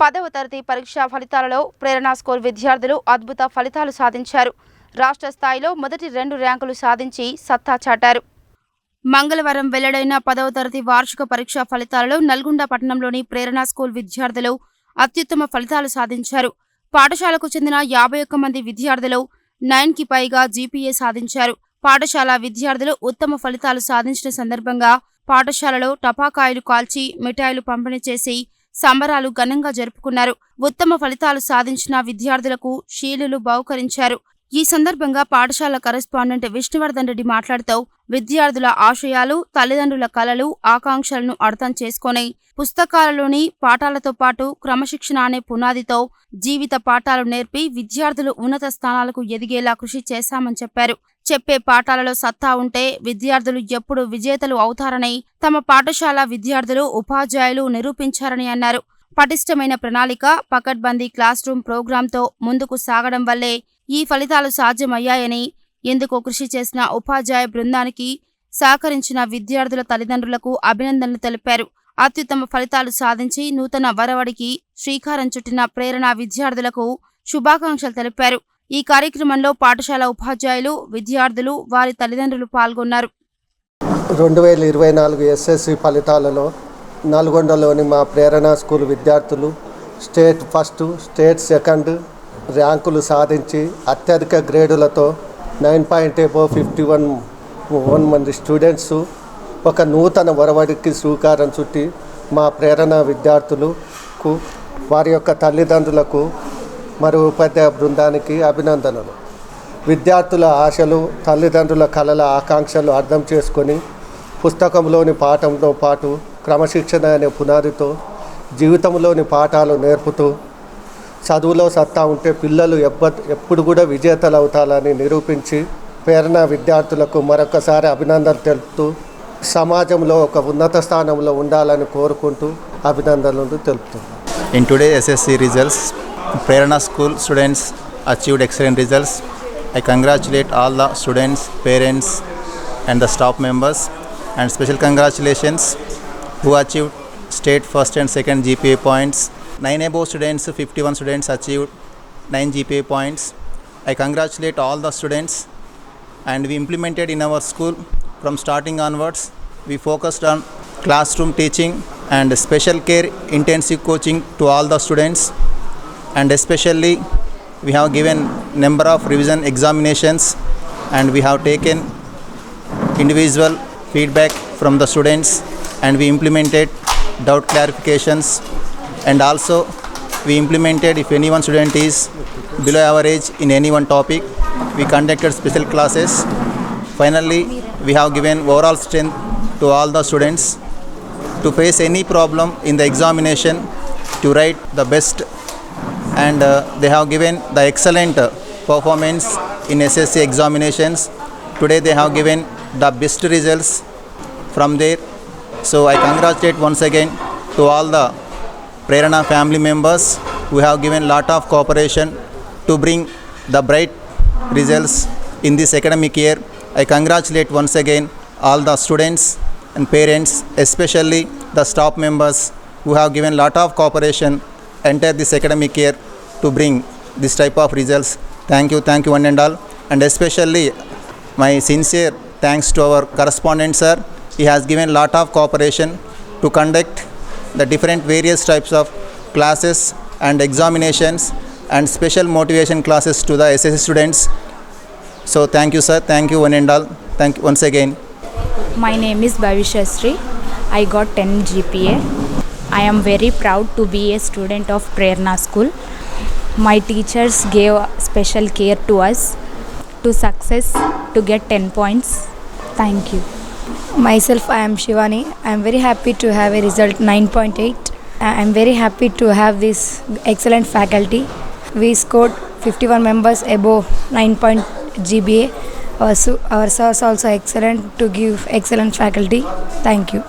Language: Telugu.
పదవ తరగతి పరీక్షా ఫలితాలలో ప్రేరణ స్కూల్ విద్యార్థులు అద్భుత ఫలితాలు సాధించారు. రాష్ట్ర స్థాయిలో మొదటి రెండు ర్యాంకులు సాధించి సత్తా చాటారు. మంగళవారం వెల్లడైన పదవ తరగతి వార్షిక పరీక్షా ఫలితాలలో నల్గొండ పట్టణంలోని ప్రేరణ స్కూల్ విద్యార్థులు అత్యుత్తమ ఫలితాలు సాధించారు. పాఠశాలకు చెందిన యాభై ఒక్క మంది విద్యార్థులు నైన్కి పైగా జీపీఏ సాధించారు. పాఠశాల విద్యార్థులు ఉత్తమ ఫలితాలు సాధించిన సందర్భంగా పాఠశాలలో టపాకాయలు కాల్చి మిఠాయిలు పంపిణీ చేసి సంబరాలు ఘనంగా జరుపుకున్నారు. ఉత్తమ ఫలితాలు సాధించిన విద్యార్థులకు షీలులు బహుకరించారు. ఈ సందర్భంగా పాఠశాల కరెస్పాండెంట్ విష్ణువర్ధన్ రెడ్డి మాట్లాడుతూ విద్యార్థుల ఆశయాలు తల్లిదండ్రుల కలలు ఆకాంక్షలను అర్థం చేసుకొని పుస్తకాలలోని పాఠాలతో పాటు క్రమశిక్షణ అనే పునాదితో జీవిత పాఠాలు నేర్పి విద్యార్థులు ఉన్నత స్థానాలకు ఎదిగేలా కృషి చేశామని చెప్పారు. చెప్పే పాఠాలలో సత్తా ఉంటే విద్యార్థులు ఎప్పుడు విజేతలు అవుతారని తమ పాఠశాల విద్యార్థులు ఉపాధ్యాయులు నిరూపించారని అన్నారు. పటిష్టమైన ప్రణాళిక పకడ్బందీ క్లాస్ రూమ్ ప్రోగ్రాంతో ముందుకు సాగడం వల్లే ఈ ఫలితాలు సాధ్యమయ్యాయని ఇందుకు కృషి చేసిన ఉపాధ్యాయ బృందానికి సహకరించిన విద్యార్థుల తల్లిదండ్రులకు అభినందనలు తెలిపారు. అత్యుత్తమ ఫలితాలు సాధించి నూతన వరవడికి శ్రీకారం చుట్టిన ప్రేరణ విద్యార్థులకు శుభాకాంక్షలు తెలిపారు. ఈ కార్యక్రమంలో పాఠశాల ఉపాధ్యాయులు విద్యార్థులు వారి తల్లిదండ్రులు పాల్గొన్నారు. రెండు వేల ఇరవై నాలుగు ఎస్ఎస్సి ఫలితాలలో నల్గొండలోని మా ప్రేరణ స్కూల్ విద్యార్థులు స్టేట్ ఫస్ట్ స్టేట్ సెకండ్ ర్యాంకులు సాధించి అత్యధిక గ్రేడులతో nine point above fifty one one మంది స్టూడెంట్స్ ఒక నూతన ఒరవడికి శ్రీకారం చుట్టి మా ప్రేరణ విద్యార్థులకు వారి యొక్క తల్లిదండ్రులకు మరియు ఉపాధ్యాయ బృందానికి అభినందనలు. విద్యార్థుల ఆశలు తల్లిదండ్రుల కళల ఆకాంక్షలు అర్థం చేసుకొని పుస్తకంలోని పాఠంతో పాటు క్రమశిక్షణ అనే పునాదితో జీవితంలోని పాఠాలు నేర్పుతూ చదువులో సత్తా ఉంటే పిల్లలు ఎప్ప ఎప్పుడు కూడా విజేతలు అవుతారని నిరూపించి ప్రేరణ విద్యార్థులకు మరొకసారి అభినందన తెలుపుతూ సమాజంలో ఒక ఉన్నత స్థానంలో ఉండాలని కోరుకుంటూ అభినందనలు తెలుపుతూ in today SSC results Prerana school students achieved excellent results I congratulate all the students parents and the staff members and special congratulations who achieved state first and second GPA points. Nine above students, 51 students achieved nine GPA points. I congratulate all the students, and we implemented in our school from starting onwards. We focused on classroom teaching and special care intensive coaching to all the students and especially we have given number of revision examinations and we have taken individual feedback from the students and we implemented doubt clarifications and also we implemented if any one student is below average in any one topic we conducted special classes finally we have given overall strength to all the students to face any problem in the examination to write the best and uh, they have given the excellent uh, performance in SSC examinations. Today they have given the best results from there. So I congratulate once again to all the Prerana family members who have given lot of cooperation to bring the bright results in this academic year. I congratulate once again all the students and parents, especially the staff members who have given lot of cooperation enter this academic year to bring this type of results. Thank you, thank you one and all. And especially my sincere thanks to our correspondent sir. He has given lot of cooperation to conduct the different various types of classes and examinations and special motivation classes to the SSC students. So thank you sir, thank you one and all. Thank you once again. My name is Bhavishasri. I got 10 GPA. I am very proud to be a student of Prerna School. My teachers gave special care to us to success to get 10 points. Thank you. Myself, I am Shivani. I am very happy to have a result 9.8. I am very happy to have this excellent faculty. We scored 51 members above 9 point GBA. Our, our also excellent to give excellent faculty. Thank you.